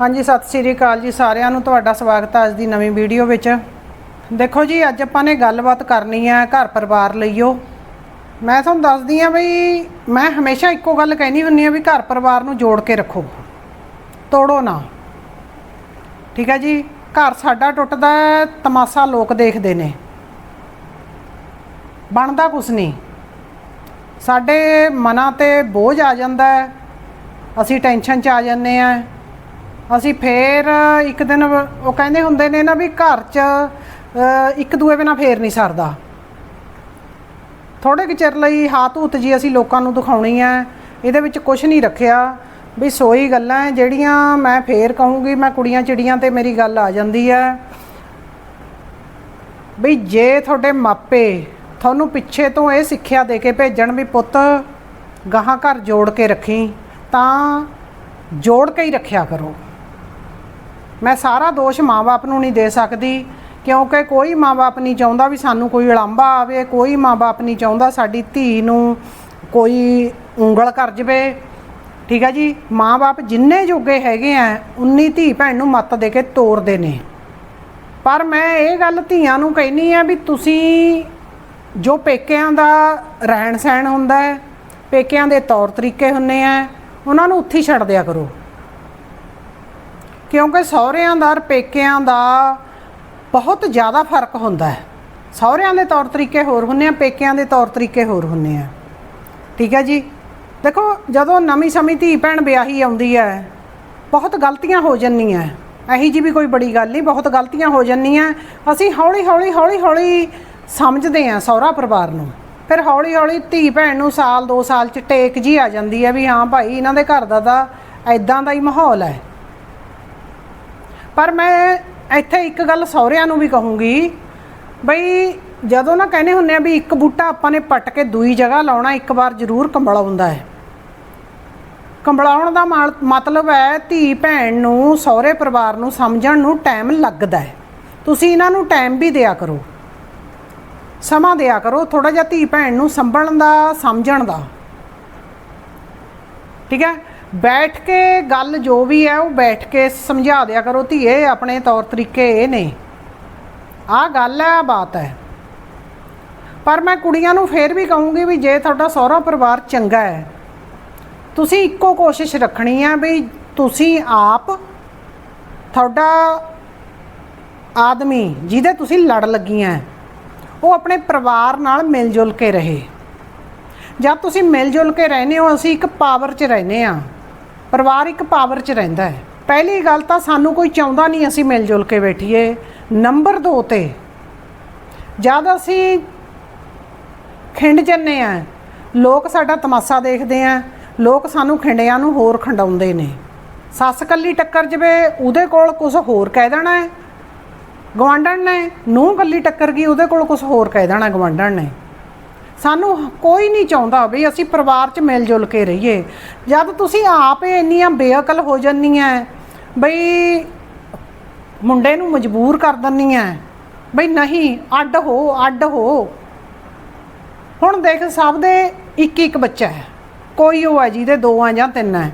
ਹਾਂਜੀ, ਸਤਿ ਸ੍ਰੀ ਅਕਾਲ ਜੀ ਸਾਰਿਆਂ ਨੂੰ। ਤੁਹਾਡਾ ਸਵਾਗਤ ਹੈ ਅੱਜ ਦੀ ਨਵੀਂ ਵੀਡੀਓ ਵਿੱਚ। ਦੇਖੋ ਜੀ, ਅੱਜ ਆਪਾਂ ਨੇ ਗੱਲਬਾਤ ਕਰਨੀ ਹੈ ਘਰ ਪਰਿਵਾਰ ਲਈਓ। ਮੈਂ ਤੁਹਾਨੂੰ ਦੱਸਦੀ ਆ ਬਈ, ਮੈਂ ਹਮੇਸ਼ਾ ਇੱਕੋ ਗੱਲ ਕਹਿਣੀ ਹੁੰਨੀ ਆ ਵੀ ਘਰ ਪਰਿਵਾਰ ਨੂੰ ਜੋੜ ਕੇ ਰੱਖੋ। ਤੋੜੋ ਨਾ। ਠੀਕ ਹੈ ਜੀ? ਘਰ ਸਾਡਾ ਟੁੱਟਦਾ ਤਮਾਸ਼ਾ ਲੋਕ ਦੇਖਦੇ ਨੇ। ਬਣਦਾ ਕੁਛ ਨਹੀਂ। ਸਾਡੇ ਮਨਾਂ ਤੇ ਬੋਝ ਆ ਜਾਂਦਾ ਅਸੀਂ ਟੈਨਸ਼ਨ 'ਚ ਆ ਜਾਂਦੇ ਆ ਅਸੀਂ ਫੇਰ ਇੱਕ ਦਿਨ ਉਹ ਕਹਿੰਦੇ ਹੁੰਦੇ ਨੇ ਨਾ ਵੀ ਘਰ 'ਚ ਅ, ਇੱਕ ਦੂਏ ਬਿਨਾ ਫੇਰ ਨਹੀਂ ਸਰਦਾ। ਥੋੜੇ ਕੁ ਚਿਰ ਲਈ ਹਾਤ ਹੂਤ ਜੀ ਅਸੀਂ ਲੋਕਾਂ ਨੂੰ ਦਿਖਾਉਣੀ ਹੈ ਇਹਦੇ ਵਿੱਚ ਕੁਝ ਨਹੀਂ ਰੱਖਿਆ। ਵੀ ਸੋਈ ਗੱਲਾਂ ਹੈ ਜਿਹੜੀਆਂ ਮੈਂ ਫੇਰ ਕਹੂੰਗੀ ਮੈਂ ਕੁੜੀਆਂ ਚਿੜੀਆਂ ਤੇ ਮੇਰੀ ਗੱਲ ਆ ਜਾਂਦੀ ਹੈ ਵੀ ਜੇ ਤੁਹਾਡੇ ਮਾਪੇ ਤੁਹਾਨੂੰ ਪਿੱਛੇ ਤੋਂ ਇਹ ਸਿੱਖਿਆ ਦੇ ਕੇ ਭੇਜਣ ਵੀ ਪੁੱਤ ਗਾਹਾਂ ਘਰ ਜੋੜ ਕੇ ਰੱਖੀ ਤਾਂ ਜੋੜ ਕੇ ਹੀ ਰੱਖਿਆ ਕਰੋ। ਮੈਂ ਸਾਰਾ ਦੋਸ਼ ਮਾਪੇ ਨੂੰ ਨਹੀਂ ਦੇ ਸਕਦੀ, ਕਿਉਂਕਿ ਕੋਈ ਮਾਪੇ ਨਹੀਂ ਚਾਹੁੰਦਾ ਵੀ ਸਾਨੂੰ ਕੋਈ ਉਲਾਂਭਾ ਆਵੇ, ਕੋਈ ਮਾਪੇ ਨਹੀਂ ਚਾਹੁੰਦਾ ਸਾਡੀ ਧੀ ਨੂੰ ਕੋਈ ਉਂਗਲ ਕਰ ਜਵੇ। ਠੀਕ ਹੈ ਜੀ? ਮਾਪੇ ਜਿੰਨੇ ਜੋਗੇ ਹੈਗੇ ਆ, ਉਨੀ ਧੀ ਭੈਣ ਨੂੰ ਮੱਤ ਦੇ ਕੇ ਤੋਰਦੇ ਨੇ। ਪਰ ਮੈਂ ਇਹ ਗੱਲ ਧੀਆਂ ਨੂੰ ਕਹਿਨੀ ਆ ਵੀ ਤੁਸੀਂ ਜੋ ਪੇਕਿਆਂ ਦਾ ਰਹਿਣ ਸਹਿਣ ਹੁੰਦਾ ਹੈ, ਪੇਕਿਆਂ ਦੇ ਤੌਰ ਤਰੀਕੇ ਹੁੰਨੇ ਆ, ਉਹਨਾਂ ਨੂੰ ਉੱਥੇ ਹੀ ਛੱਡ ਦਿਆ ਕਰੋ। ਕਿਉਂਕਿ ਸਹੁਰਿਆਂ ਦਾ ਪੇਕਿਆਂ ਦਾ ਬਹੁਤ ਜ਼ਿਆਦਾ ਫ਼ਰਕ ਹੁੰਦਾ ਹੈ। ਸਹੁਰਿਆਂ ਦੇ ਤੌਰ ਤਰੀਕੇ ਹੋਰ ਹੁੰਨੇ ਆ, ਪੇਕਿਆਂ ਦੇ ਤੌਰ ਤਰੀਕੇ ਹੋਰ ਹੁੰਨੇ ਆ। ਠੀਕ ਹੈ ਜੀ? ਦੇਖੋ, ਜਦੋਂ ਨਵੀਂ ਸਮੀ ਧੀ ਭੈਣ ਵਿਆਹੀ ਆਉਂਦੀ ਹੈ, ਬਹੁਤ ਗਲਤੀਆਂ ਹੋ ਜੰਨੀਆਂ ਇਹੀ ਜੀ ਵੀ ਕੋਈ ਬੜੀ ਗੱਲ ਨਹੀਂ, ਬਹੁਤ ਗਲਤੀਆਂ ਹੋ ਜੰਨੀਆਂ ਅਸੀਂ ਹੌਲੀ ਹੌਲੀ ਹੌਲੀ ਹੌਲੀ ਸਮਝਦੇ ਆ ਸਹੁਰਾ ਪਰਿਵਾਰ ਨੂੰ। ਫਿਰ ਹੌਲੀ ਹੌਲੀ ਧੀ ਭੈਣ ਨੂੰ ਸਾਲ 2 ਸਾਲ ਚ ਟੇਕ ਜੀ ਆ ਜਾਂਦੀ ਹੈ ਵੀ ਹਾਂ ਭਾਈ, ਇਹਨਾਂ ਦੇ ਘਰ ਦਾ ਤਾਂ ਐਦਾਂ ਦਾ ਹੀ ਮਾਹੌਲ ਹੈ। ਪਰ ਮੈਂ ਇੱਥੇ ਇੱਕ ਗੱਲ ਸਹੁਰਿਆਂ ਨੂੰ ਵੀ ਕਹੂੰਗੀ, ਬਈ ਜਦੋਂ ਨਾ ਕਹਿੰਦੇ ਹੁੰਨੇ ਆ ਵੀ ਇੱਕ ਬੂਟਾ ਆਪਾਂ ਨੇ ਪੱਟ ਕੇ ਦੂਈ ਜਗ੍ਹਾ ਲਾਉਣਾ, ਇੱਕ ਵਾਰ ਜ਼ਰੂਰ ਕੰਬਲਾਉਂਦਾ ਹੈ। ਕੰਬਲਾਉਣ ਦਾ ਮਾਲ- ਮਤਲਬ ਹੈ ਧੀ ਭੈਣ ਨੂੰ, ਸਹੁਰੇ ਪਰਿਵਾਰ ਨੂੰ ਸਮਝਣ ਨੂੰ ਟਾਈਮ ਲੱਗਦਾ ਹੈ। ਤੁਸੀਂ ਇਹਨਾਂ ਨੂੰ ਟਾਈਮ ਵੀ ਦਿਆ ਕਰੋ। ਸਮਾਂ ਦਿਆ ਕਰੋ ਥੋੜਾ ਜਿਹਾ ਧੀ ਭੈਣ ਨੂੰ ਸੰਭਲਣ ਦਾ, ਸਮਝਣ ਦਾ। ਠੀਕ ਹੈ? ਬੈਠ ਕੇ ਗੱਲ ਜੋ ਵੀ ਹੈ, ਉਹ ਬੈਠ ਕੇ ਸਮਝਾ ਦਿਆ ਕਰੋ ਧੀਏ, ਆਪਣੇ ਤੌਰ ਤਰੀਕੇ ਇਹ ਨੇ। ਆਹ ਗੱਲ ਹੈ, ਆਹ ਬਾਤ ਹੈ। ਪਰ ਮੈਂ ਕੁੜੀਆਂ ਨੂੰ ਫੇਰ ਵੀ ਕਹੂੰਗੀ ਵੀ ਜੇ ਤੁਹਾਡਾ ਸਹੁਰਾ ਪਰਿਵਾਰ ਚੰਗਾ ਹੈ, ਤੁਸੀਂ ਇੱਕੋ ਕੋਸ਼ਿਸ਼ ਰੱਖਣੀ ਆ ਵੀ ਤੁਸੀਂ ਆਪ ਤੁਹਾਡਾ ਆਦਮੀ ਜਿਹਦੇ ਤੁਸੀਂ ਲੜ ਲੱਗੀਆਂ ਉਹ ਆਪਣੇ ਪਰਿਵਾਰ ਨਾਲ ਮਿਲ ਜੁਲ ਕੇ ਰਹੇ। ਜਦ ਤੁਸੀਂ ਮਿਲ ਜੁਲ ਕੇ ਰਹਿੰਦੇ ਹੋ, ਅਸੀਂ ਇੱਕ ਪਾਵਰ 'ਚ ਰਹਿੰਦੇ ਆ ਪਰਿਵਾਰ ਇੱਕ ਪਾਵਰ 'ਚ ਰਹਿੰਦਾ ਹੈ। ਪਹਿਲੀ ਗੱਲ ਤਾਂ ਸਾਨੂੰ ਕੋਈ ਚਾਹੁੰਦਾ ਨਹੀਂ ਅਸੀਂ ਮਿਲ ਜੁਲ ਕੇ ਬੈਠੀਏ। ਨੰਬਰ 2 ਤੇ ਜਦ ਅਸੀਂ ਖਿੰਡ ਜੰਨੇ ਆ, ਲੋਕ ਸਾਡਾ ਤਮਾਸ਼ਾ ਦੇਖਦੇ ਆ, ਲੋਕ ਸਾਨੂੰ ਖਿੰਡਿਆਂ ਨੂੰ ਹੋਰ ਖੰਡਾਉਂਦੇ ਨੇ। ਸੱਸ ਕੱਲੀ ਟੱਕਰ ਜਵੇ, ਉਹਦੇ ਕੋਲ ਕੁਝ ਹੋਰ ਕਹਿ ਦੇਣਾ ਹੈ। ਗਵਾਂਢਣ ਨੇ ਨੂੰ ਕੱਲੀ ਟੱਕਰ ਗਈ, ਉਹਦੇ ਕੋਲ ਕੁਝ ਹੋਰ ਕਹਿ ਦੇਣਾ ਗਵਾਂਢਣ ਨੇ। ਸਾਨੂੰ ਕੋਈ ਨਹੀਂ ਚਾਹੁੰਦਾ ਵੀ ਅਸੀਂ ਪਰਿਵਾਰ 'ਚ ਮਿਲ ਜੁਲ ਕੇ ਰਹੀਏ। ਜਦ ਤੁਸੀਂ ਆਪ ਹੀ ਇੰਨੀਆਂ ਬੇਅਕਲ ਹੋ ਜੰਨੀਆਂ ਬਈ ਮੁੰਡੇ ਨੂੰ ਮਜਬੂਰ ਕਰ ਦਿੰਨੀਆਂ ਬਈ ਨਹੀਂ, ਅੱਡ ਹੋ ਅੱਡ ਹੋ। ਹੁਣ ਦੇਖ, ਸਭ ਦੇ ਇੱਕ ਇੱਕ ਬੱਚਾ ਹੈ। ਕੋਈ ਉਹ ਹੈ ਜਿਹਦੇ ਦੋ ਆ ਜਾਂ ਤਿੰਨ ਹੈ।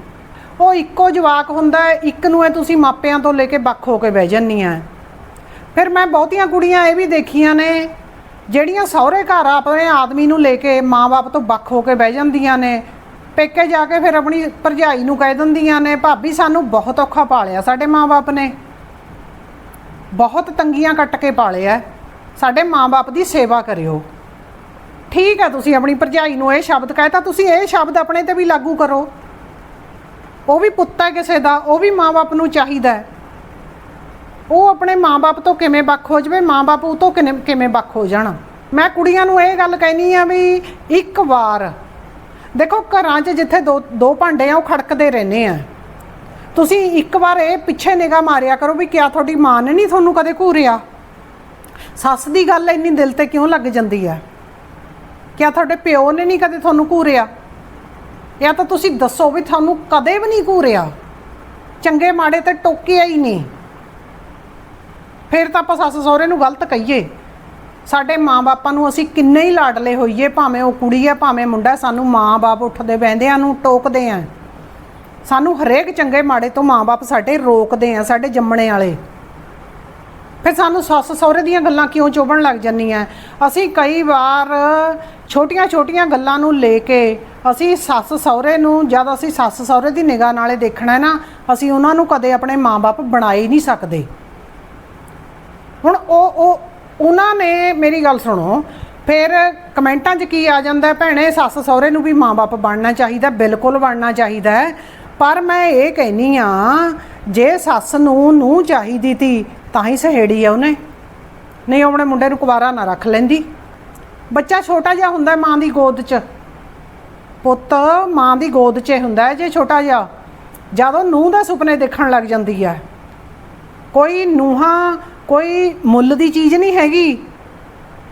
ਉਹ ਇੱਕੋ ਜਵਾਕ ਹੁੰਦਾ ਇੱਕ ਨੂੰ ਇਹ ਤੁਸੀਂ ਮਾਪਿਆਂ ਤੋਂ ਲੈ ਕੇ ਵੱਖ ਹੋ ਕੇ ਬਹਿ ਜੰਨੀਆਂ ਫਿਰ ਮੈਂ ਬਹੁਤੀਆਂ ਕੁੜੀਆਂ ਇਹ ਵੀ ਦੇਖੀਆਂ ਨੇ ਜਿਹੜੀਆਂ ਸਹੁਰੇ ਘਰ ਆਪਣੇ ਆਦਮੀ ਨੂੰ ਲੈ ਕੇ ਮਾਂ-ਬਾਪ ਤੋਂ ਵੱਖ ਹੋ ਕੇ ਬਹਿ ਜਾਂਦੀਆਂ ਨੇ, ਪੇਕੇ ਜਾ ਕੇ ਫਿਰ ਆਪਣੀ ਭਰਜਾਈ ਨੂੰ ਕਹਿ ਦਿੰਦੀਆਂ ਨੇ, ਭਾਬੀ, ਸਾਨੂੰ ਬਹੁਤ ਔਖਾ ਪਾਲਿਆ ਸਾਡੇ ਮਾਂ-ਬਾਪ ਨੇ। ਬਹੁਤ ਤੰਗੀਆਂ ਕੱਟ ਕੇ ਪਾਲਿਆ ਸਾਡੇ ਮਾਂ-ਬਾਪ ਦੀ ਸੇਵਾ ਕਰਿਓ। ਠੀਕ ਹੈ ਤੁਸੀਂ ਆਪਣੀ ਭਰਜਾਈ ਨੂੰ ਇਹ ਸ਼ਬਦ ਕਹਿਤਾ ਤੁਸੀਂ ਇਹ ਸ਼ਬਦ ਆਪਣੇ ਤੇ ਵੀ ਲਾਗੂ ਕਰੋ। ਉਹ ਵੀ ਪੁੱਤ ਹੈ ਕਿਸੇ ਦਾ, ਉਹ ਵੀ ਮਾਂ-ਬਾਪ ਨੂੰ ਚਾਹੀਦਾ ਹੈ। ਉਹ ਆਪਣੇ ਮਾਂ-ਬਾਪ ਤੋਂ ਕਿਵੇਂ ਵੱਖ ਹੋ ਜਾਵੇ, ਮਾਂ-ਬਾਪ ਉਹ ਤੋਂ ਕਿਵੇਂ ਕਿਵੇਂ ਵੱਖ ਹੋ ਜਾਣ? ਮੈਂ ਕੁੜੀਆਂ ਨੂੰ ਇਹ ਗੱਲ ਕਹਿਨੀ ਆ ਵੀ ਇੱਕ ਵਾਰ, ਦੇਖੋ ਘਰਾਂ 'ਚ ਜਿੱਥੇ ਦੋ ਦੋ ਭਾਂਡੇ ਆ, ਉਹ ਖੜਕਦੇ ਰਹਿੰਦੇ ਆ। ਤੁਸੀਂ ਇੱਕ ਵਾਰ ਇਹ ਪਿੱਛੇ ਨਿਗਾਹ ਮਾਰਿਆ ਕਰੋ ਵੀ ਕਿਆ ਤੁਹਾਡੀ ਮਾਂ ਨੇ ਨਹੀਂ ਤੁਹਾਨੂੰ ਕਦੇ ਘੂਰਿਆ? ਸੱਸ ਦੀ ਗੱਲ ਇੰਨੀ ਦਿਲ ਤੇ ਕਿਉਂ ਲੱਗ ਜਾਂਦੀ ਆ? ਕਿਆ ਤੁਹਾਡੇ ਪਿਓ ਨੇ ਨਹੀਂ ਕਦੇ ਤੁਹਾਨੂੰ ਘੂਰਿਆ? ਜਾਂ ਤਾਂ ਤੁਸੀਂ ਦੱਸੋ ਵੀ ਤੁਹਾਨੂੰ ਕਦੇ ਵੀ ਨਹੀਂ ਘੂਰਿਆ? ਚੰਗੇ ਮਾੜੇ ਤੇ ਟੋਕਿਆ ਹੀ ਨਹੀਂ। ਫਿਰ ਤਾਂ ਆਪਾਂ ਸੱਸ ਸਹੁਰੇ ਨੂੰ ਗਲਤ ਕਹੀਏ। ਸਾਡੇ ਮਾਂ-ਬਾਪਾਂ ਨੂੰ ਅਸੀਂ ਕਿੰਨੇ ਹੀ ਲਾਡਲੇ ਹੋਈਏ, ਭਾਵੇਂ ਉਹ ਕੁੜੀ ਹੈ, ਭਾਵੇਂ ਮੁੰਡਾ ਸਾਨੂੰ ਮਾਂ-ਬਾਪ ਉੱਠਦੇ ਬਹਿੰਦਿਆਂ ਨੂੰ ਟੋਕਦੇ ਆਂ। ਸਾਨੂੰ ਹਰੇਕ ਚੰਗੇ ਮਾੜੇ ਤੋਂ ਮਾਪੇ ਸਾਡੇ ਰੋਕਦੇ ਆ, ਸਾਡੇ ਜੰਮਣੇ ਵਾਲੇ। ਫਿਰ ਸਾਨੂੰ ਸੱਸ ਸਹੁਰੇ ਦੀਆਂ ਗੱਲਾਂ ਕਿਉਂ ਚੋਬਣ ਲੱਗ ਜਾਂਦੀਆਂ? ਅਸੀਂ ਕਈ ਵਾਰ ਛੋਟੀਆਂ-ਛੋਟੀਆਂ ਗੱਲਾਂ ਨੂੰ ਲੈ ਕੇ ਅਸੀਂ ਸੱਸ ਸਹੁਰੇ ਨੂੰ, ਜਦ ਅਸੀਂ ਸੱਸ ਸਹੁਰੇ ਦੀ ਨਿਗਾਹ ਨਾਲੇ ਦੇਖਣਾ ਹੈ ਨਾ, ਅਸੀਂ ਉਹਨਾਂ ਨੂੰ ਕਦੇ ਆਪਣੇ ਮਾਪੇ ਬਣਾ ਹੀ ਨਹੀਂ ਸਕਦੇ। ਹੁਣ ਉਹ ਉਹ, ਉਹਨਾਂ ਨੇ ਮੇਰੀ ਗੱਲ ਸੁਣੋ, ਫਿਰ ਕਮੈਂਟਾਂ 'ਚ ਕੀ ਆ ਜਾਂਦਾ ਭੈਣੇ, ਸੱਸ ਸਹੁਰੇ ਨੂੰ ਵੀ ਮਾਂ-ਬਾਪ ਬਣਨਾ ਚਾਹੀਦਾ, ਬਿਲਕੁਲ ਬਣਨਾ ਚਾਹੀਦਾ ਪਰ ਮੈਂ ਇਹ ਕਹਿਨੀ ਆ, ਜੇ ਸੱਸ ਨੂੰ ਨੂੰ ਚਾਹੀਦੀ ਤੀ, ਤਾਂ ਹੀ ਸਹੇੜੀ ਆ ਉਹਨੇ। ਨਹੀਂ, ਉਹ ਆਪਣੇ ਮੁੰਡੇ ਨੂੰ ਕੁਵਾਰਾ ਨਾ ਰੱਖ ਲੈਂਦੀ। ਬੱਚਾ ਛੋਟਾ ਜਿਹਾ ਹੁੰਦਾ ਮਾਂ ਦੀ ਗੋਦ 'ਚ। ਪੁੱਤ, ਮਾਂ ਦੀ ਗੋਦ 'ਚ ਹੁੰਦਾ ਜੇ ਛੋਟਾ ਜਿਹਾ। ਜਦੋਂ ਨੂੰਹ ਦੇ ਸੁਪਨੇ ਦੇਖਣ ਲੱਗ ਜਾਂਦੀ ਹੈ। ਕੋਈ ਨੂਹਾਂ ਕੋਈ ਮੁੱਲ ਦੀ ਚੀਜ਼ ਨਹੀਂ ਹੈਗੀ।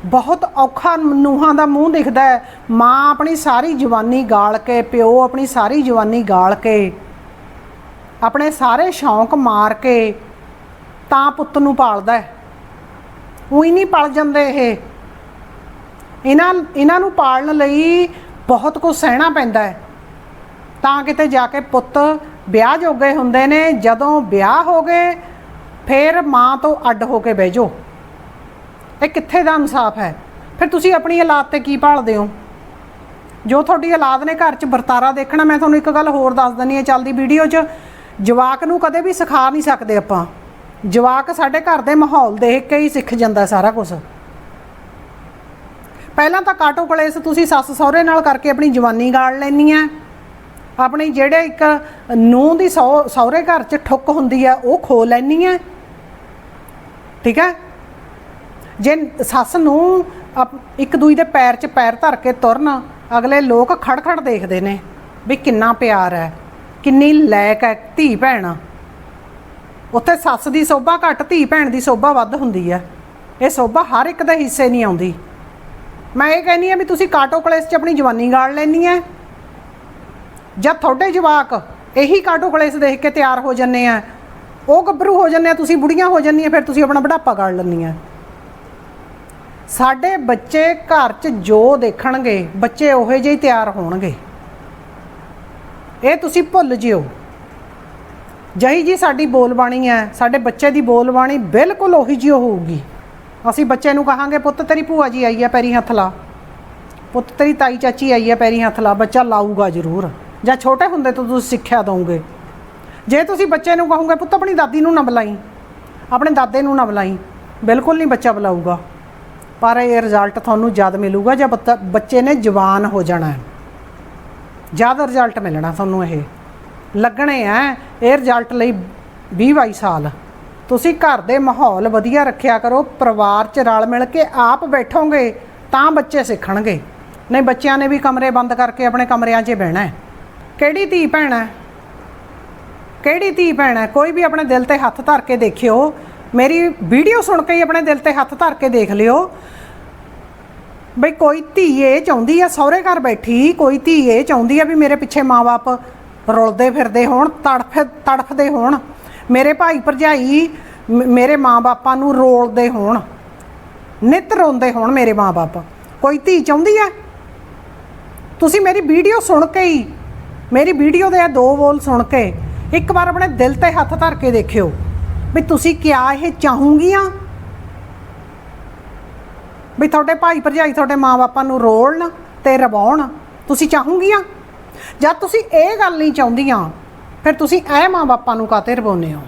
ਬਹੁਤ ਔਖਾ ਨੂਹਾਂ ਦਾ ਮੂੰਹ ਦਿਖਦਾ ਹੈ। ਮਾਂ ਆਪਣੀ ਸਾਰੀ ਜਵਾਨੀ ਗਾਲ ਕੇ, ਪਿਓ ਆਪਣੀ ਸਾਰੀ ਜਵਾਨੀ ਗਾਲ ਕੇ, ਆਪਣੇ ਸਾਰੇ ਸ਼ੌਂਕ ਮਾਰ ਕੇ ਤਾਂ ਪੁੱਤ ਨੂੰ ਪਾਲਦਾ ਹੈ। ਉਹੀ ਨਹੀਂ ਪਲ ਜਾਂਦੇ ਇਹ। ਇਹਨਾਂ ਇਹਨਾਂ ਨੂੰ ਪਾਲਣ ਲਈ ਬਹੁਤ ਕੁਝ ਸਹਿਣਾ ਪੈਂਦਾ ਹੈ। ਤਾਂ ਕਿਤੇ ਜਾ ਕੇ ਪੁੱਤ ਵਿਆਹ ਜੋਗੇ ਹੁੰਦੇ ਨੇ। ਜਦੋਂ ਵਿਆਹ ਹੋ ਗਏ ਫਿਰ ਮਾਂ ਤੋਂ ਅੱਡ ਹੋ ਕੇ ਬਹਿ ਜਾਓ। ਇਹ ਕਿੱਥੇ ਦਾ ਇਨਸਾਫ ਹੈ? ਫਿਰ ਤੁਸੀਂ ਆਪਣੀ ਔਲਾਦ ਤੇ ਕੀ ਭਾਲਦੇ ਹੋ? ਜੋ ਤੁਹਾਡੀ ਔਲਾਦ ਨੇ ਘਰ 'ਚ ਵਰਤਾਰਾ ਦੇਖਣਾ, ਮੈਂ ਤੁਹਾਨੂੰ ਇੱਕ ਗੱਲ ਹੋਰ ਦੱਸ ਦਿੰਨੀ ਹੈ ਚੱਲਦੀ ਵੀਡੀਓ 'ਚ। ਜਵਾਕ ਨੂੰ ਕਦੇ ਵੀ ਸਿਖਾ ਨਹੀਂ ਸਕਦੇ ਆਪਾਂ। ਜਵਾਕ ਸਾਡੇ ਘਰ ਦੇ ਮਾਹੌਲ ਦੇਖ ਕੇ ਹੀ ਸਿੱਖ ਜਾਂਦਾ ਸਾਰਾ ਕੁਝ ਪਹਿਲਾਂ ਤਾਂ ਕਾਟੋ ਕਲੇਸ ਤੁਸੀਂ ਸੱਸ ਸਹੁਰੇ ਨਾਲ ਕਰਕੇ ਆਪਣੀ ਜਵਾਨੀ ਗਾਲ ਲੈਣੀ ਆ। ਆਪਣੀ ਜਿਹੜੇ ਇੱਕ ਨੂੰਹ ਦੀ ਸਹੁ- ਸਹੁਰੇ ਘਰ 'ਚ ਠੁੱਕ ਹੁੰਦੀ ਆ, ਉਹ ਖੋ ਲੈਣੀ ਆ। ਠੀਕ ਹੈ? ਜੇ ਸੱਸ ਨੂੰ ਇੱਕ ਦੂਈ ਦੇ ਪੈਰ 'ਚ ਪੈਰ ਧਰ ਕੇ ਤੁਰਨ, ਅਗਲੇ ਲੋਕ ਖੜਖੜ ਦੇਖਦੇ ਨੇ ਵੀ ਕਿੰਨਾ ਪਿਆਰ ਹੈ, ਕਿੰਨੀ ਲੈਕ ਹੈ ਧੀ ਭੈਣ। ਉੱਥੇ ਸੱਸ ਦੀ ਸੋਭਾ ਘੱਟ, ਧੀ ਭੈਣ ਦੀ ਸੋਭਾ ਵੱਧ ਹੁੰਦੀ ਹੈ। ਇਹ ਸੋਭਾ ਹਰ ਇੱਕ ਦੇ ਹਿੱਸੇ ਨਹੀਂ ਆਉਂਦੀ। ਮੈਂ ਇਹ ਕਹਿੰਨੀ ਆ ਵੀ ਤੁਸੀਂ ਕਾਟੋ ਕਲੇਸ 'ਚ ਆਪਣੀ ਜਵਾਨੀ ਗਾੜ ਲੈਣੀ ਹੈ। ਜਦ ਤੁਹਾਡੇ ਜਵਾਕ ਇਹੀ ਕਾਟੋ ਕਲੇਸ ਦੇਖ ਕੇ ਤਿਆਰ ਹੋ ਜੰਨੇ ਆ ਉਹ ਗੱਭਰੂ ਹੋ ਜੰਨੇ ਆ, ਤੁਸੀਂ ਬੁੜੀਆਂ ਹੋ ਜੰਨੀਆਂ ਫਿਰ ਤੁਸੀਂ ਆਪਣਾ ਬੁਢਾਪਾ ਗਾਲ ਲੈਂਦੀਆਂ ਸਾਡੇ ਬੱਚੇ ਘਰ 'ਚ ਜੋ ਦੇਖਣਗੇ, ਬੱਚੇ ਉਹੋ ਜਿਹੇ ਤਿਆਰ ਹੋਣਗੇ। ਇਹ ਤੁਸੀਂ ਭੁੱਲ ਜਿਓ। ਜਹੀ ਜੀ ਸਾਡੀ ਬੋਲਬਾਣੀ ਹੈ ਸਾਡੇ ਬੱਚੇ ਦੀ ਬੋਲਬਾਣੀ ਬਿਲਕੁਲ ਉਹੀ ਜਿਹੀ ਹੋਊਗੀ। ਅਸੀਂ ਬੱਚੇ ਨੂੰ ਕਹਾਂਗੇ, ਪੁੱਤ ਤੇਰੀ ਭੂਆ ਜੀ ਆਈ ਹੈ ਪੈਰੀ ਹੱਥ ਲਾ। ਪੁੱਤ ਤੇਰੀ ਤਾਈ ਚਾਚੀ ਆਈ ਹੈ ਪੈਰੀ ਹੱਥ ਲਾ। ਬੱਚਾ ਲਾਊਗਾ ਜ਼ਰੂਰ। ਜਾਂ ਛੋਟੇ ਹੁੰਦੇ ਤੋਂ ਤੁਸੀਂ ਸਿੱਖਿਆ ਦੋਗੇ ਜੇ ਤੁਸੀਂ ਬੱਚੇ ਨੂੰ ਕਹੋਗੇ, ਪੁੱਤ, ਆਪਣੀ ਦਾਦੀ ਨੂੰ ਨਾ ਬੁਲਾਈ। ਆਪਣੇ ਦਾਦੇ ਨੂੰ ਨਾ ਬੁਲਾਈ। ਬਿਲਕੁਲ ਨਹੀਂ ਬੱਚਾ ਬੁਲਾਊਗਾ। ਪਰ ਇਹ ਰਿਜ਼ਲਟ ਤੁਹਾਨੂੰ ਜਦ ਮਿਲੂਗਾ ਜਦ ਬੱਚੇ ਨੇ ਜਵਾਨ ਹੋ ਜਾਣਾ ਹੈ। ਜਦ ਰਿਜ਼ਲਟ ਮਿਲਣਾ ਤੁਹਾਨੂੰ ਇਹ। ਲੱਗਣੇ ਆ ਇਹ ਰਿਜ਼ਲਟ ਲਈ 20 22 ਸਾਲ। ਤੁਸੀਂ ਘਰ ਦੇ ਮਾਹੌਲ ਵਧੀਆ ਰੱਖਿਆ ਕਰੋ, ਪਰਿਵਾਰ 'ਚ ਰਲ ਮਿਲ ਕੇ ਆਪ ਬੈਠੋਗੇ, ਤਾਂ ਬੱਚੇ ਸਿੱਖਣਗੇ। ਨਹੀਂ, ਬੱਚਿਆਂ ਨੇ ਵੀ ਕਮਰੇ ਬੰਦ ਕਰਕੇ ਆਪਣੇ ਕਮਰਿਆਂ 'ਚ ਬਹਿਣਾ ਹੈ। ਕਿਹੜੀ ਧੀ ਭੈਣ ਹੈ? ਕਿਹੜੀ ਧੀ ਭੈਣ ਹੈ? ਕੋਈ ਵੀ ਆਪਣੇ ਦਿਲ ਤੇ ਹੱਥ ਧਰ ਕੇ ਦੇਖਿਓ। ਮੇਰੀ ਵੀਡੀਓ ਸੁਣ ਕੇ ਹੀ ਆਪਣੇ ਦਿਲ ਤੇ ਹੱਥ ਧਰ ਕੇ ਦੇਖ ਲਿਓ। ਬਈ ਕੋਈ ਧੀ ਇਹ ਚਾਹੁੰਦੀ ਆ, ਸਹੁਰੇ ਘਰ ਬੈਠੀ ਕੋਈ ਧੀ ਇਹ ਚਾਹੁੰਦੀ ਆ ਵੀ ਮੇਰੇ ਪਿੱਛੇ ਮਾਪੇ ਰੁਲਦੇ ਫਿਰਦੇ ਹੋਣ, ਤੜਫ, ਤੜਫਦੇ ਹੋਣ। ਮੇਰੇ ਭਾਈ ਭਰਜਾਈ ਮ- ਮੇਰੇ ਮਾਪਿਆਂ ਨੂੰ ਰੋਲਦੇ ਹੋਣ। ਨਿਤ ਰੋਂਦੇ ਹੋਣ ਮੇਰੇ ਮਾਪੇ ਕੋਈ ਧੀ ਚਾਹੁੰਦੀ ਆ? ਤੁਸੀਂ ਮੇਰੀ ਵੀਡੀਓ ਸੁਣ ਕੇ ਹੀ, ਮੇਰੀ ਵੀਡੀਓ ਦੇ ਆ ਦੋ ਬੋਲ ਸੁਣ ਕੇ ਇੱਕ ਵਾਰ ਆਪਣੇ ਦਿਲ ਤੇ ਹੱਥ ਧਰ ਕੇ ਦੇਖਿਓ ਵੀ ਤੁਸੀਂ ਕਿਆ ਇਹ ਚਾਹੂੰਗੀਆਂ? ਵੀ ਤੁਹਾਡੇ ਭਾਈ ਭਰਜਾਈ ਤੁਹਾਡੇ ਮਾਪਿਆਂ ਨੂੰ ਰੋਲਣ ਤੇ ਰਵਾਉਣ ਤੁਸੀਂ ਚਾਹੂੰਗੀਆਂ? ਜਦ ਤੁਸੀਂ ਇਹ ਗੱਲ ਨਹੀਂ ਚਾਹੁੰਦੀਆਂ, ਫਿਰ ਤੁਸੀਂ ਐ ਮਾਪਿਆਂ ਨੂੰ ਕਾਤੇ ਰਵਾਉਂਦੇ ਹੋ?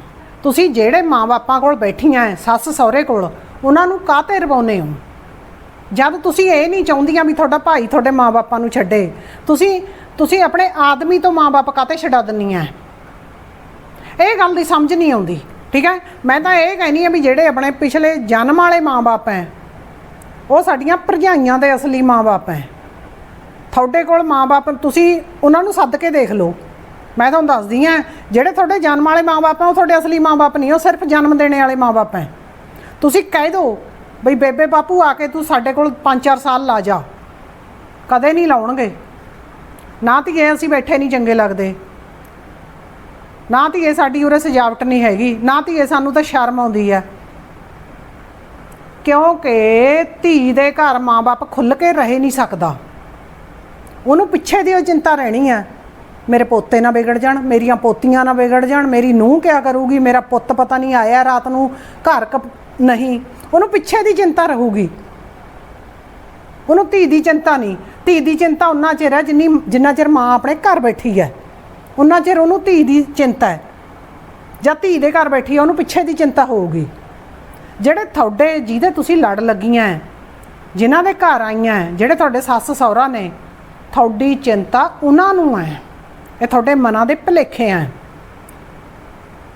ਤੁਸੀਂ ਜਿਹੜੇ ਮਾਪਿਆਂ ਕੋਲ ਬੈਠੀਆਂ ਐ, ਸੱਸ ਸਹੁਰੇ ਕੋਲ, ਉਹਨਾਂ ਨੂੰ ਕਾਤੇ ਰਵਾਉਂਦੇ ਹੋ? ਜਦ ਤੁਸੀਂ ਇਹ ਨਹੀਂ ਚਾਹੁੰਦੀਆਂ ਵੀ ਤੁਹਾਡਾ ਭਾਈ ਤੁਹਾਡੇ ਮਾਪਿਆਂ ਨੂੰ ਛੱਡੇ, ਤੁਸੀਂ ਤੁਸੀਂ ਆਪਣੇ ਆਦਮੀ ਤੋਂ ਮਾਪੇ ਕਾਤੇ ਛਡਾ ਦਿੰਨੀਆਂ ਇਹ ਗੱਲ ਦੀ ਸਮਝ ਨਹੀਂ ਆਉਂਦੀ, ਠੀਕ ਹੈ? ਮੈਂ ਤਾਂ ਇਹ ਕਹਿਨੀ ਆ ਵੀ ਜਿਹੜੇ ਆਪਣੇ ਪਿਛਲੇ ਜਨਮ ਵਾਲੇ ਮਾਪੇ ਐ, ਉਹ ਸਾਡੀਆਂ ਭਰਜਾਈਆਂ ਦੇ ਅਸਲੀ ਮਾਪੇ ਐ। ਤੁਹਾਡੇ ਕੋਲ ਮਾਪੇ ਤੁਸੀਂ ਉਹਨਾਂ ਨੂੰ ਸੱਦ ਕੇ ਦੇਖ ਲਓ। ਮੈਂ ਤੁਹਾਨੂੰ ਦੱਸਦੀ ਆ, ਜਿਹੜੇ ਤੁਹਾਡੇ ਜਨਮ ਵਾਲੇ ਮਾਪੇ ਆ, ਉਹ ਤੁਹਾਡੇ ਅਸਲੀ ਮਾਪੇ ਨਹੀਂ, ਉਹ ਸਿਰਫ ਜਨਮ ਦੇਣੇ ਵਾਲੇ ਮਾਪੇ ਐ। ਤੁਸੀਂ ਕਹਿ ਦਿਓ ਬਈ, ਬੇਬੇ ਬਾਪੂ ਆ ਕੇ ਤੂੰ ਸਾਡੇ ਕੋਲ 5-4 ਸਾਲ ਲਾ ਜਾ। ਕਦੇ ਨਹੀਂ ਲਾਉਣਗੇ। ਨਾ ਧੀਏ ਅਸੀਂ ਬੈਠੇ ਨਹੀਂ ਚੰਗੇ ਲੱਗਦੇ। ਨਾ ਧੀਏ ਸਾਡੀ ਉਰੇ ਸਜਾਵਟ ਨਹੀਂ ਹੈਗੀ, ਨਾ ਧੀਏ ਸਾਨੂੰ ਤਾਂ ਸ਼ਰਮ ਆਉਂਦੀ ਹੈ। ਕਿਉਂਕਿ ਧੀ ਦੇ ਘਰ ਮਾਪੇ ਖੁੱਲ ਕੇ ਰਹਿ ਨਹੀਂ ਸਕਦਾ। ਉਹਨੂੰ ਪਿੱਛੇ ਦੀ ਉਹ ਚਿੰਤਾ ਰਹਿਣੀ ਹੈ। ਮੇਰੇ ਪੋਤੇ ਨਾ ਵਿਗੜ ਜਾਣ, ਮੇਰੀਆਂ ਪੋਤੀਆਂ ਨਾ ਵਿਗੜ ਜਾਣ, ਮੇਰੀ ਨੂੰਹ ਕਿਆ ਕਰੂਗੀ, ਮੇਰਾ ਪੁੱਤ ਪਤਾ ਨਹੀਂ ਆਇਆ ਰਾਤ ਨੂੰ ਘਰ ਕ ਨਹੀਂ। ਉਹਨੂੰ ਪਿੱਛੇ ਦੀ ਚਿੰਤਾ ਰਹੂਗੀ। ਉਹਨੂੰ ਧੀ ਦੀ ਚਿੰਤਾ ਨਹੀਂ। ਧੀ ਦੀ ਚਿੰਤਾ ਉਹਨਾਂ ਚਿਰ ਹੈ ਜਿੰਨੀ ਜਿੰਨਾ ਚਿਰ ਮਾਂ ਆਪਣੇ ਘਰ ਬੈਠੀ ਹੈ। ਉਹਨਾਂ ਚਿਰ ਉਹਨੂੰ ਧੀ ਦੀ ਚਿੰਤਾ ਹੈ। ਜਾਂ ਧੀ ਦੇ ਘਰ ਬੈਠੀ ਉਹਨੂੰ ਪਿੱਛੇ ਦੀ ਚਿੰਤਾ ਹੋਊਗੀ। ਜਿਹੜੇ ਤੁਹਾਡੇ ਜਿਹਦੇ ਤੁਸੀਂ ਲੜ ਲੱਗੀਆਂ ਹੈ, ਜਿਨ੍ਹਾਂ ਦੇ ਘਰ ਆਈਆਂ ਹੈ, ਜਿਹੜੇ ਤੁਹਾਡੇ ਸੱਸ ਸਹੁਰਾ ਨੇ ਤੁਹਾਡੀ ਚਿੰਤਾ ਉਹਨਾਂ ਨੂੰ ਹੈ। ਇਹ ਤੁਹਾਡੇ ਮਨਾਂ ਦੇ ਭੁਲੇਖੇ ਆ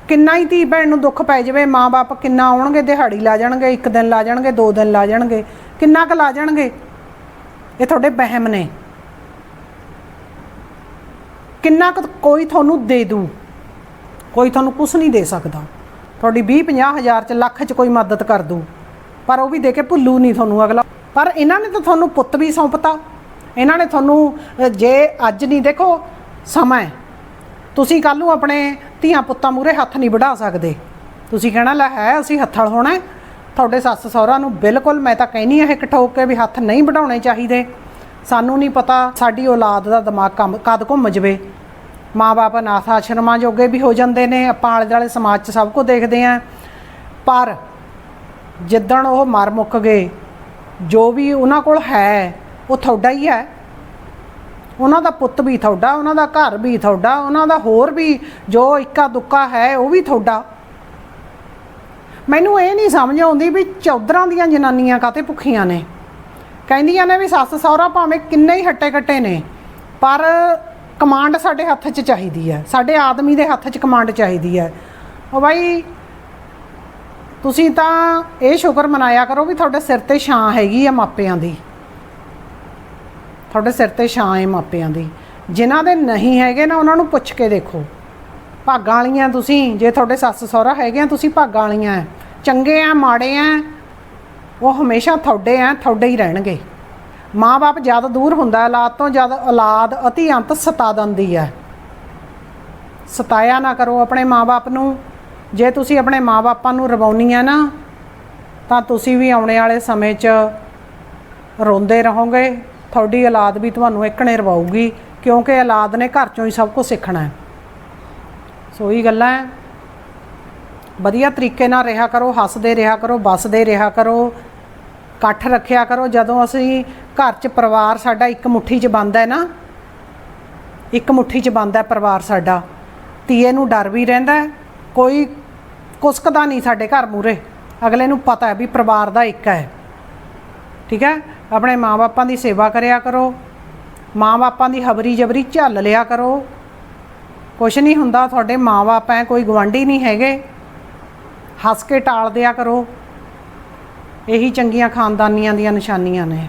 ਕਿੰਨਾ ਹੀ ਧੀ ਭੈਣ ਨੂੰ ਦੁੱਖ ਪੈ ਜਾਵੇ ਮਾਂ-ਬਾਪ ਕਿੰਨਾ ਆਉਣਗੇ ਦਿਹਾੜੀ ਲਾ ਜਾਣਗੇ ਇੱਕ ਦਿਨ ਲਾ ਜਾਣਗੇ ਦੋ ਦਿਨ ਲਾ ਜਾਣਗੇ ਕਿੰਨਾ ਕੁ ਲਾ ਜਾਣਗੇ। ਇਹ ਤੁਹਾਡੇ ਵਹਿਮ ਨੇ। ਕਿੰਨਾ ਕੁ ਕੋਈ ਤੁਹਾਨੂੰ ਦੇ ਦੂ? ਕੋਈ ਤੁਹਾਨੂੰ ਕੁਝ ਨਹੀਂ ਦੇ ਸਕਦਾ। ਤੁਹਾਡੀ 20 50 ਹਜ਼ਾਰ ਚ ਲੱਖ ਚ ਕੋਈ ਮਦਦ ਕਰ ਦੂ। ਪਰ ਉਹ ਵੀ ਦੇ ਕੇ ਭੁੱਲੂ ਨਹੀਂ ਤੁਹਾਨੂੰ ਅਗਲਾ। ਪਰ ਇਹਨਾਂ ਨੇ ਤਾਂ ਤੁਹਾਨੂੰ ਪੁੱਤ ਵੀ ਸੌਂਪਤਾ। ਇਹਨਾਂ ਨੇ ਤੁਹਾਨੂੰ ਜੇ ਅੱਜ ਨਹੀਂ, ਦੇਖੋ, ਸਮਾਂ ਤੁਸੀਂ ਕੱਲ ਨੂੰ ਆਪਣੇ ਧੀਆਂ ਪੁੱਤਾਂ ਮੂਰੇ ਹੱਥ ਨਹੀਂ ਵਢਾ ਸਕਦੇ। ਤੁਸੀਂ ਕਹਿਣਾ, ਲੈ, ਹੈ, ਅਸੀਂ ਹੱਥਲ ਹੋਣਾ ਤੁਹਾਡੇ ਸੱਸ ਸਹੁਰਾ ਨੂੰ ਬਿਲਕੁਲ ਮੈਂ ਤਾਂ ਕਹਿਨੀ ਇਹ ਕਠੋਕ ਕੇ ਵੀ ਹੱਥ ਨਹੀਂ ਵਢਾਉਣੇ ਚਾਹੀਦੇ। ਸਾਨੂੰ ਨਹੀਂ ਪਤਾ ਸਾਡੀ ਔਲਾਦ ਦਾ ਦਿਮਾਗ ਕੰਮ ਕਦ ਘੁੰਮ ਜਵੇ। ਮਾਂ-ਬਾਪ ਅਨਾਥ ਆਸ਼ਰਮਾਂ ਜੋਗੇ ਵੀ ਹੋ ਜਾਂਦੇ ਨੇ, ਆਪਾਂ ਆਲੇ ਦੁਆਲੇ ਸਮਾਜ 'ਚ ਸਭ ਕੁਝ ਦੇਖਦੇ ਆਂ ਪਰ ਜਿੱਦਣ ਉਹ ਮਰ ਮੁੱਕ ਗਏ, ਜੋ ਵੀ ਉਹਨਾਂ ਕੋਲ ਹੈ, ਉਹ ਤੁਹਾਡਾ ਹੀ ਹੈ। ਉਹਨਾਂ ਦਾ ਪੁੱਤ ਵੀ ਤੁਹਾਡਾ, ਉਹਨਾਂ ਦਾ ਘਰ ਵੀ ਤੁਹਾਡਾ, ਉਹਨਾਂ ਦਾ ਹੋਰ ਵੀ ਜੋ ਇੱਕਾ ਦੁੱਕਾ ਹੈ, ਉਹ ਵੀ ਤੁਹਾਡਾ। ਮੈਨੂੰ ਇਹ ਨਹੀਂ ਸਮਝ ਆਉਂਦੀ ਵੀ ਚੌਧਰਾਂ ਦੀਆਂ ਜਨਾਨੀਆਂ ਕਾਤੇ ਭੁੱਖੀਆਂ ਨੇ। ਕਹਿੰਦੀਆਂ ਨੇ ਵੀ ਸੱਸ ਸਹੁਰਾ ਭਾਵੇਂ ਕਿੰਨੇ ਹੀ ਹੱਟੇ ਕੱਟੇ ਨੇ, ਪਰ ਕਮਾਂਡ ਸਾਡੇ ਹੱਥ 'ਚ ਚਾਹੀਦੀ ਹੈ। ਸਾਡੇ ਆਦਮੀ ਦੇ ਹੱਥ 'ਚ ਕਮਾਂਡ ਚਾਹੀਦੀ ਹੈ। ਉਹ ਬਾਈ, ਤੁਸੀਂ ਤਾਂ ਇਹ ਸ਼ੁਕਰ ਮਨਾਇਆ ਕਰੋ ਵੀ ਤੁਹਾਡੇ ਸਿਰ ਤੇ ਛਾਂ ਹੈਗੀ ਆ ਮਾਪਿਆਂ ਦੀ। ਤੁਹਾਡੇ ਸਿਰ ਤੇ ਛਾਂ ਹੈ ਮਾਪਿਆਂ ਦੀ। ਜਿਨ੍ਹਾਂ ਦੇ ਨਹੀਂ ਹੈਗੇ ਨਾ, ਉਹਨਾਂ ਨੂੰ ਪੁੱਛ ਕੇ ਦੇਖੋ। ਭਾਗਾਂ ਵਾਲੀਆਂ ਤੁਸੀਂ, ਜੇ ਤੁਹਾਡੇ ਸੱਸ ਸਹੁਰਾ ਹੈਗੇ ਆ, ਤੁਸੀਂ ਭਾਗਾਂ ਵਾਲੀਆਂ ਹੈ। ਚੰਗੇ ਆ, ਮਾੜੇ ਆ, ਉਹ ਹਮੇਸ਼ਾ ਤੁਹਾਡੇ ਆ, ਤੁਹਾਡੇ ਹੀ ਰਹਿਣਗੇ। ਮਾਂ-ਬਾਪ ਜਦ ਦੂਰ ਹੁੰਦਾ ਔਲਾਦ ਤੋਂ ਜਦ ਔਲਾਦ ਅਤੀ ਅੰਤ ਸਤਾ ਦਿੰਦੀ ਹੈ। ਸਤਾਇਆ ਨਾ ਕਰੋ ਆਪਣੇ ਮਾਂ-ਬਾਪ ਨੂੰ। ਜੇ ਤੁਸੀਂ ਆਪਣੇ ਮਾਂ-ਬਾਪਾਂ ਨੂੰ ਰਵਾਉਣੀ ਆ ਨਾ, ਤਾਂ ਤੁਸੀਂ ਵੀ ਆਉਣੇ ਵਾਲੇ ਸਮੇਂ 'ਚ ਰੋਂਦੇ ਰਹੋਗੇ। ਤੁਹਾਡੀ ਔਲਾਦ ਵੀ ਤੁਹਾਨੂੰ ਇੱਕਣੇ ਰਵਾਉਗੀ ਕਿਉਂਕਿ ਔਲਾਦ ਨੇ ਘਰ ਚੋਂ ਹੀ ਸਭ ਕੁਝ ਸਿੱਖਣਾ ਹੈ। ਸੋ ਹੀ ਗੱਲਾਂ ਹੈ। ਵਧੀਆ ਤਰੀਕੇ ਨਾਲ ਰਿਹਾ ਕਰੋ, ਹੱਸਦੇ ਰਿਹਾ ਕਰੋ ਬਸਦੇ ਰਿਹਾ ਕਰੋ, ਇਕੱਠ ਰੱਖਿਆ ਕਰੋ। ਜਦੋਂ ਅਸੀਂ ਘਰ 'ਚ ਪਰਿਵਾਰ ਸਾਡਾ ਇੱਕ ਮੁੱਠੀ 'ਚ ਬੰਦਾ ਹੈ ਨਾ। ਇੱਕ ਮੁੱਠੀ 'ਚ ਬੰਦਾ ਹੈ ਪਰਿਵਾਰ ਸਾਡਾ। ਧੀਏ ਨੂੰ ਡਰ ਵੀ ਰਹਿੰਦਾ ਕੋਈ ਕੁਸਕਦਾ ਨਹੀਂ ਸਾਡੇ ਘਰ ਮੂਰੇ ਅਗਲੇ ਨੂੰ ਪਤਾ ਹੈ ਵੀ ਪਰਿਵਾਰ ਦਾ ਇੱਕ ਹੈ। ਠੀਕ ਹੈ? ਆਪਣੇ ਮਾਪਿਆਂ ਦੀ ਸੇਵਾ ਕਰਿਆ ਕਰੋ। ਮਾਪਿਆਂ ਦੀ ਹਬਰੀ ਜਬਰੀ ਝੱਲ ਲਿਆ ਕਰੋ। ਕੁਛ ਨਹੀਂ ਹੁੰਦਾ, ਤੁਹਾਡੇ ਮਾਪੇ ਐ ਕੋਈ ਗਵਾਂਢੀ ਨਹੀਂ ਹੈਗੇ। ਹੱਸ ਕੇ ਟਾਲ ਦਿਆ ਕਰੋ। ਇਹੀ ਚੰਗੀਆਂ ਖਾਨਦਾਨੀਆਂ ਦੀਆਂ ਨਿਸ਼ਾਨੀਆਂ ਨੇ।